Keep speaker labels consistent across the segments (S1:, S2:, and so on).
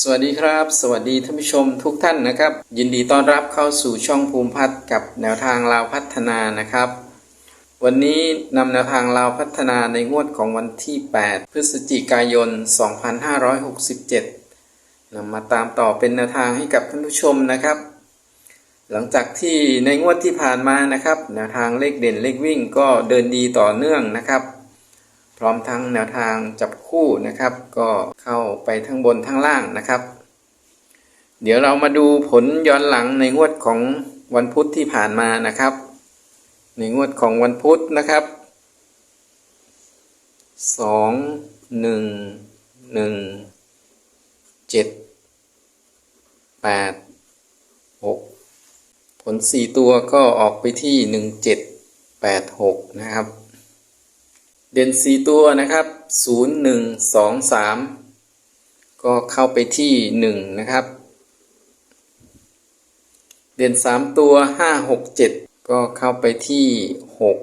S1: สวัสดีครับ สวัสดีท่านผู้ชมทุกท่านนะครับ ยินดีต้อนรับเข้าสู่ช่องภูมิพัฒน์กับแนวทางลาวพัฒนานะครับ วันนี้นำแนวทางลาวพัฒนาในงวดของวันที่ 8 พฤศจิกายน 2567นำมาตามต่อเป็นแนวทางให้กับท่านผู้ชมนะครับ หลังจากที่ในงวดที่ผ่านมานะครับ แนวทางเลขเด่นเลขวิ่งก็เดินดีต่อเนื่องนะครับ ร้อมทั้งแนวทางจับคู่นะครับ ก็เข้าไปทั้งบนทั้งล่างนะครับ เดี๋ยวเรามาดูผลย้อนหลังในงวดของวันพุธที่ผ่านมานะครับ ในงวดของวันพุธนะครับสองหนึ่งหนึ่งเจ็ดแปดหกผลสี่ตัวก็ออกไปที่หนึ่งเจ็ดแปดหกนะครับ เด่นสีตัวนะครับศูนย์หนึ่งสองสามก็เข้าไปที่หนึ่งนะครับ เด่นสามตัวห้าหกเจ็ดก็เข้าไปที่หก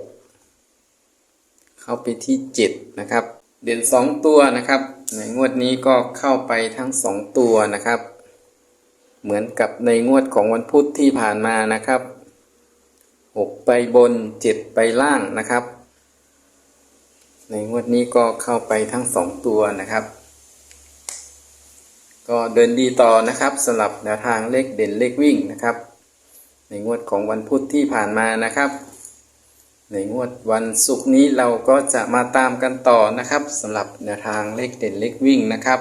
S1: เข้าไปที่เจ็ดนะครับ เด่นสองตัวนะครับ ในงวดนี้ก็เข้าไปทั้งสองตัวนะครับ เหมือนกับในงวดของวันพุธที่ผ่านมานะครับหกไปบนเจ็ดไปล่างนะครับ ในงวดนี้ก็เข้าไปทั้งสองตัวนะครับ ก็เดินดีต่อนะครับสำหรับแนวทางเลขเด่นเลขวิ่งนะครับ ในงวดของวันพุธที่ผ่านมานะครับ ในงวดวันศุกร์นี้เราก็จะมาตามกันต่อนะครับสำหรับแนวทางเลขเด่นเลขวิ่งนะครับ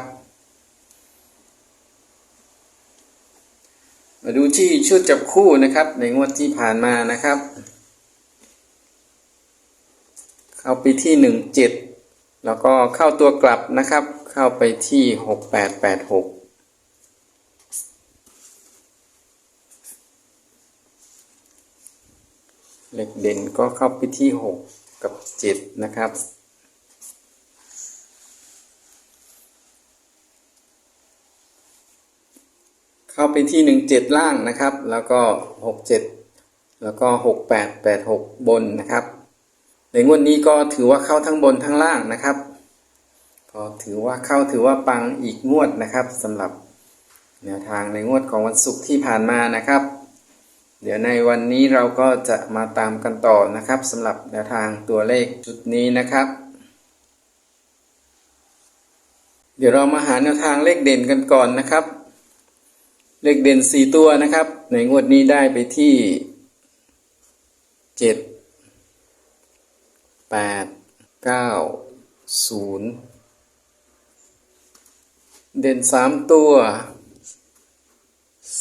S1: มาดูที่ชุดจับคู่นะครับ ในงวดที่ผ่านมานะครับ เข้าไปที่หนึ่งเจ็ดแล้วก็เข้าตัวกลับนะครับ เข้าไปที่หกแปดแปดหกเลขเด่นก็เข้าไปที่หกกับเจ็ดนะครับ เข้าไปที่หนึ่งเจ็ดล่างนะครับ แล้วก็หกเจ็ดแล้วก็หกแปดแปดหกบนนะครับ ในงวดนี้ก็ถือว่าเข้าทั้งบนทั้งล่างนะครับ ก็ถือว่าเข้าถือว่าปังอีกงวดนะครับสำหรับแนวทางในงวดของวันศุกร์ที่ผ่านมานะครับ เดี๋ยวในวันนี้เราก็จะมาตามกันต่อนะครับสำหรับแนวทางตัวเลขชุดนี้นะครับ เดี๋ยวเรามาหาแนวทางเลขเด่นกันก่อนนะครับ เลขเด่นสี่ตัวนะครับ ในงวดนี้ได้ไปที่เจ็ด แปดเก้าศูนย์เด่นสามตัว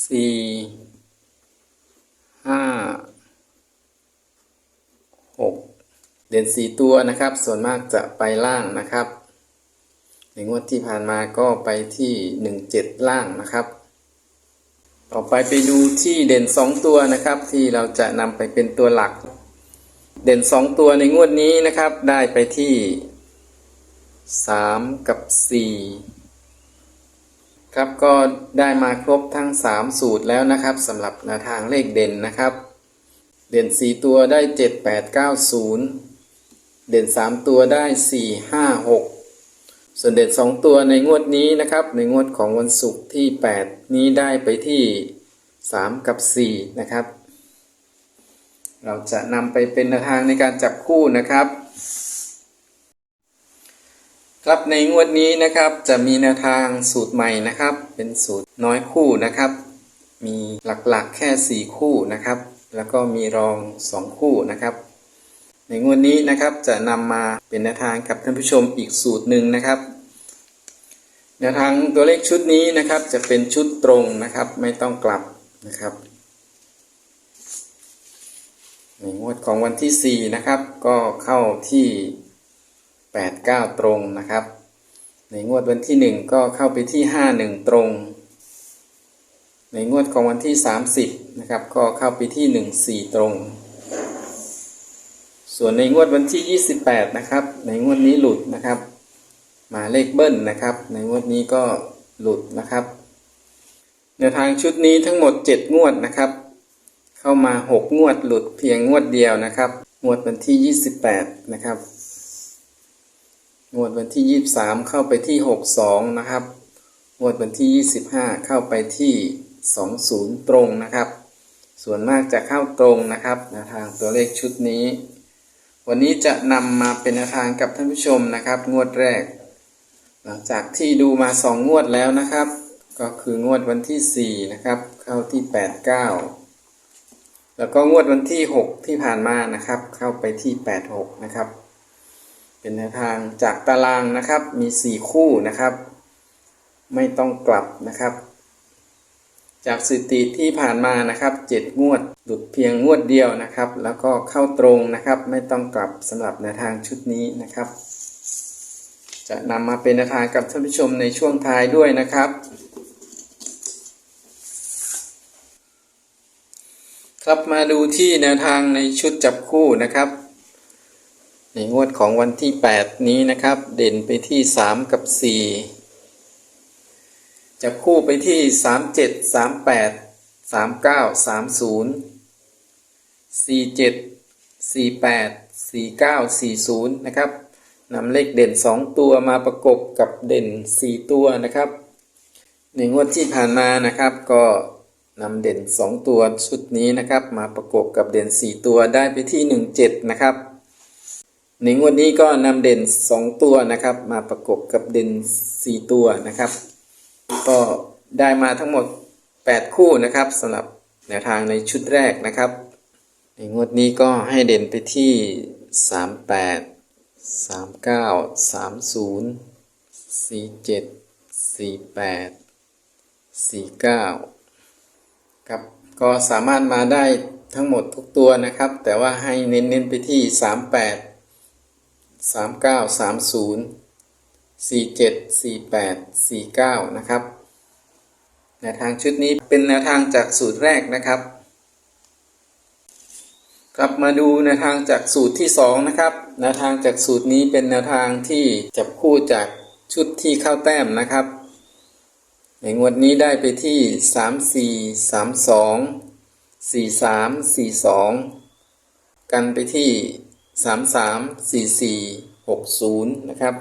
S1: สี่ห้าหกเด่นสี่ตัวนะครับ ส่วนมากจะไปล่างนะครับ ในงวดที่ผ่านมาก็ไปที่หนึ่งเจ็ดล่างนะครับ ต่อไปไปดูที่เด่นสองตัวนะครับ ที่เราจะนำไปเป็นตัวหลัก เด่นสองตัวในงวดนี้นะครับ ได้ไปที่สามกับสี่ครับก็ได้มาครบทั้งสามสูตรแล้วนะครับสำหรับแนวทางเลขเด่นนะครับ เด่นสี่ตัวได้เจ็ดแปดเก้าศูนย์เด่นสามตัวได้สี่ห้าหกส่วนเด่นสองตัวในงวดนี้นะครับ ในงวดของวันศุกร์ที่แปดนี้ได้ไปที่สามกับสี่นะครับ เราจะนำไปเป็นแนวทางในการจับคู่นะครับ ครับในงวดนี้นะครับจะมีแนวทางสูตรใหม่นะครับ เป็นสูตรน้อยคู่นะครับ มีหลักๆแค่ 4 คู่นะครับ แล้วก็มีรอง 2 คู่นะครับ ในงวดนี้นะครับจะนำมาเป็นแนวทางกับท่านผู้ชมอีกสูตรหนึ่งนะครับแนวทางตัวเลขชุดนี้นะครับจะเป็นชุดตรงนะครับ ไม่ต้องกลับนะครับ ในงวดของวันที่ 4 นะครับ ก็เข้าที่ 8 9 ตรงนะครับ ในงวดวันที่ 1 ก็เข้าไปที่ 5 1 ตรง ในงวดของวันที่ 30 นะครับ ก็เข้าไปที่ 1 4 ตรง ส่วนในงวดวันที่ 28 นะครับ ในงวดนี้หลุดนะครับ มาเลขเบิ้ลนะครับ ในงวดนี้ก็หลุดนะครับแนวทางชุดนี้ทั้งหมด 7 งวดนะครับ เข้ามา 6 งวดหลุดเพียงงวดเดียวนะครับ งวดวันที่ 28 นะครับ งวดวันที่ 23 เข้าไปที่ 62 นะครับ งวดวันที่ 25 เข้าไปที่ 20 ตรงนะครับ ส่วนมากจะเข้าตรงนะครับแนวทางตัวเลขชุดนี้ วันนี้จะนำมาเป็นแนวทางกับท่านผู้ชมนะครับ งวดแรก หลังจากที่ดูมา 2 งวดแล้วนะครับ ก็คืองวดวันที่ 4 นะครับ เข้าที่ 8 9 แล้วก็งวดวันที่ 6 ที่ผ่านมานะครับ เข้าไปที่ 8 6 นะครับ เป็นแนวทางจากตารางนะครับ มี 4 คู่นะครับ ไม่ต้องกลับนะครับ จากสติที่ผ่านมานะครับ 7 งวดหลุดเพียงงวดเดียวนะครับ แล้วก็เข้าตรงนะครับ ไม่ต้องกลับสำหรับแนวทางชุดนี้นะครับ จะนำมาเป็นแนวทางกับท่านผู้ชมในช่วงท้ายด้วยนะครับ ครับมาดูที่แนวทางในชุดจับคู่นะครับ ในงวดของวันที่ 8 นี้นะครับ เด่นไปที่ 3 กับ 4 จับคู่ไปที่ 37 38 39 30 47 48 49 40 นะครับนำเลขเด่น 2 ตัวมาประกบกับเด่น 4 ตัวนะครับ ในงวดที่ผ่านมานะครับก็ นำเด่น 2 ตัวชุดนี้นะครับ มาประกบกับเด่น 4 ตัวได้ไปที่ 17 นะครับในงวดนี้ก็นำเด่น 2 ตัวนะครับ มาประกบกับเด่น 4 ตัวนะครับ ก็ได้มาทั้งหมด 8 คู่นะครับสำหรับแนวทางในชุดแรกนะครับในงวดนี้ก็ให้เด่นไปที่ 38 39 30 47 48 49 ครับก็สามารถมาได้ทั้งหมดทุกตัวนะครับ แต่ว่าให้เน้นๆไปที่ 38 39 30 47 48 49 นะครับแนวทางชุดนี้เป็นแนวทางจากสูตรแรกนะครับกลับมาดูแนวทางจากสูตรที่ 2 นะครับแนวทางจากสูตรนี้เป็นแนวทางที่จับคู่จากชุดที่เข้าแต้มนะครับ ในงวดนี้ได้ไปที่ 3 4 3 2 4 3 4 2 กันไปที่ 3 3 4 4 6 0 นะครับ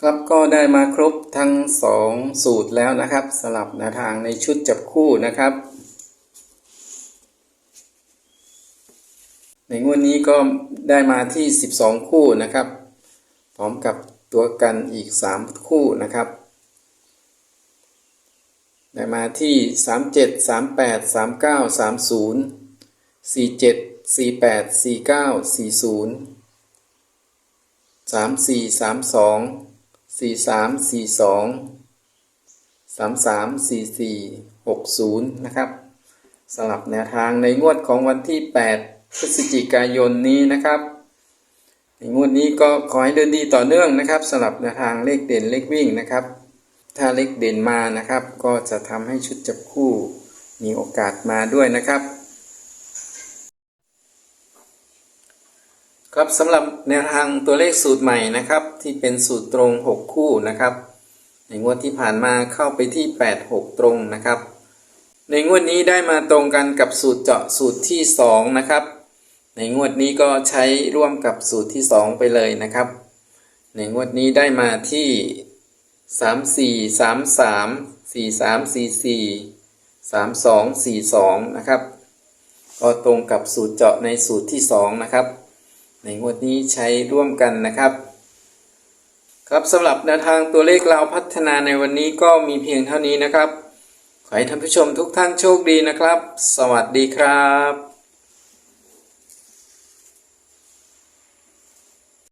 S1: ครับก็ได้มาครบทั้ง 2 สูตรแล้วนะครับ สลับแนวทางในชุดจับคู่นะครับในงวดนี้ก็ได้มาที่ 12 คู่นะครับ พร้อมกับ ตัวกันอีก 3 คู่นะครับ ได้มาที่ 37 38 39 30 47 48 49 40 34 32 43 42 33 44 60 นะครับสำหรับแนวทางในงวดของวันที่ 8 พฤศจิกายนนี้นะครับ งวดนี้ก็ขอให้เดินดีต่อเนื่องนะครับสำหรับแนวทางเลขเด่นเลขวิ่งนะครับ ถ้าเลขเด่นมานะครับ ก็จะทำให้ชุดจับคู่มีโอกาสมาด้วยนะครับ ครับสำหรับแนวทางตัวเลขสูตรใหม่นะครับ ที่เป็นสูตรตรง 6 คู่นะครับ ในงวดที่ผ่านมาเข้าไปที่ 8 6 ตรงนะครับ ในงวดนี้ได้มาตรงกันกับสูตรเจาะสูตรที่ 2 นะครับ ในงวดนี้ก็ใช้ร่วมกับสูตรที่ 2 ไปเลยนะครับ ในงวดนี้ได้มาที่ 3 4 3 3 4 3 4 4 3 2 4 2 นะครับ ก็ตรงกับสูตรเจาะในสูตรที่ 2 นะครับ ในงวดนี้ใช้ร่วมกันนะครับ ครับสำหรับแนวทางตัวเลขเราพัฒนาในวันนี้ก็มีเพียงเท่านี้นะครับ ขอให้ท่านผู้ชมทุกท่านโชคดีนะครับ สวัสดีครับ